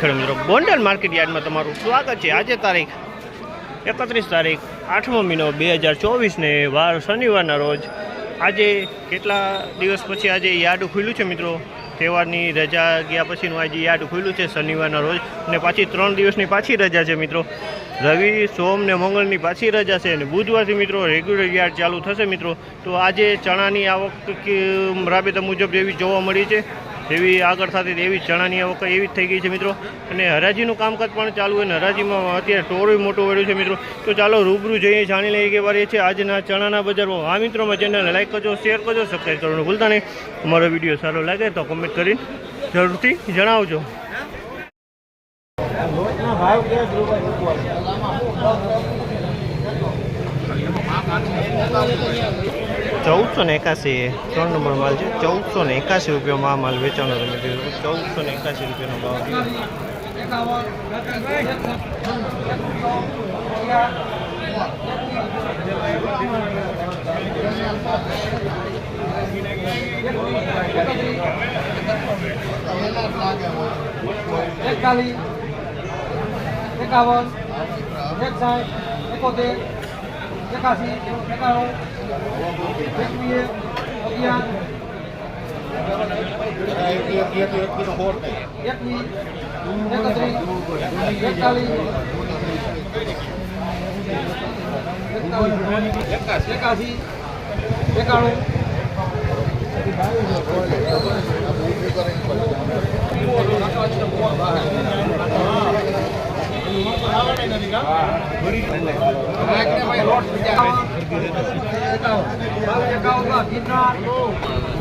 ખેડૂત મિત્રો ગોંડલ માર્કેટ યાર્ડમાં તમારું સ્વાગત છે. આજે તારીખ એકત્રીસ તારીખ, આઠમો મહિનો બે હજાર ચોવીસને વાર શનિવારના રોજ. આજે કેટલા દિવસ પછી આજે યાર્ડ ખુલ્યું છે મિત્રો? તહેવારની રજા ગયા પછીનું આજે યાર્ડ ખુલ્યું છે શનિવારના રોજ. અને પાછી ત્રણ દિવસની પાછી રજા છે મિત્રો. રવિ, સોમ ને મંગળની પાછી રજા છે. અને બુધવારથી મિત્રો રેગ્યુલર યાર્ડ ચાલુ થશે મિત્રો. તો આજે ચણાની આવક રાબેતા મુજબ જેવી જોવા મળી છે. એવી આગળ સાથે એવી ચણાની આવક એવી જ થઈ ગઈ છે મિત્રો. અને હરાજીનું કામકાજ પણ ચાલુ હોય ને હરાજીમાં અત્યારે ટોળું મોટું વળ્યું છે મિત્રો. તો ચાલો રૂબરૂ જઈએ, જાણી લઈએ કે વાર એ છે આજના ચણાના બજારમાં. આ મિત્રોમાં ચેનલને લાઈક કરજો શેર કરજો સબસ્ક્રાઈબ કરવાનું ભૂલતા નહીં. અમારો વીડિયો સારો લાગે તો કમેન્ટ કરીને જરૂરથી જણાવજો. ચૌદસો ને એકાસી ત્રણ નંબર માલ છે. ચૌદસો ને એકાસી રૂપિયામાં આ માલ વેચાણો તમે કીધું ચૌદસો ને એકાસી રૂપિયાનો ભાવ એકાવન, એકસાઠ, એકોતેર એકાસી એકાણું એકાસી એકાણું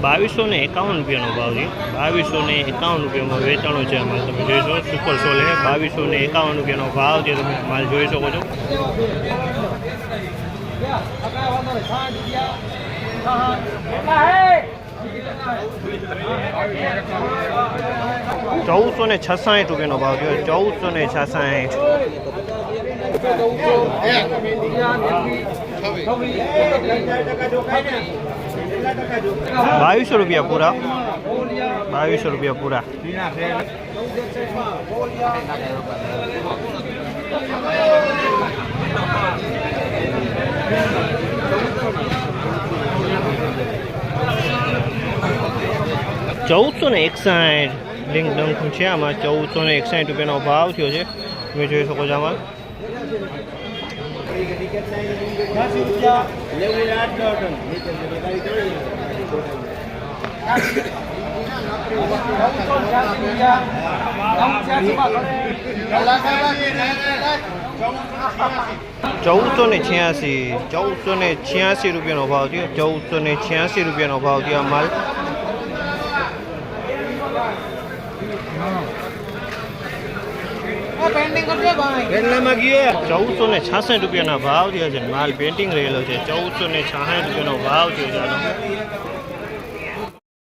બાવીસો ને એકાવન રૂપિયાનો ભાવ છે. બાવીસો ને એકાવન રૂપિયામાં વેચાણો છે અમારે. તમે જોઈ શકો સુપર સોલ છે. બાવીસો ને એકાવન રૂપિયાનો ભાવ છે. તમે માલ જોઈ શકો છો. ચૌદસો ને છસાઠ રૂપિયાનો ભાવ થયો. ચૌદસો ને છસાઠ. બાવીસો રૂપિયા પૂરા. બાવીસો રૂપિયા પૂરા. ચૌદસો ને એકસાઠ લિંક ડંક છે. આમાં ચૌદસો ને એકસાઠ રૂપિયાનો ભાવ થયો છે. તમે જોઈ શકો છો આમાં. ચૌદસો ને છ્યાસી, ચૌદસો ને છ્યાસી રૂપિયાનો ભાવ થયો. ચૌદસો ને છ્યાસી રૂપિયાનો ભાવ થયો આ માલ. ચૌદસો ને છાસઠ રૂપિયાના ભાવ થયો છે માલ પેન્ટિંગ રહેલો છે. ચૌદસો ને છાસઠ રૂપિયાનો ભાવ થયો છે.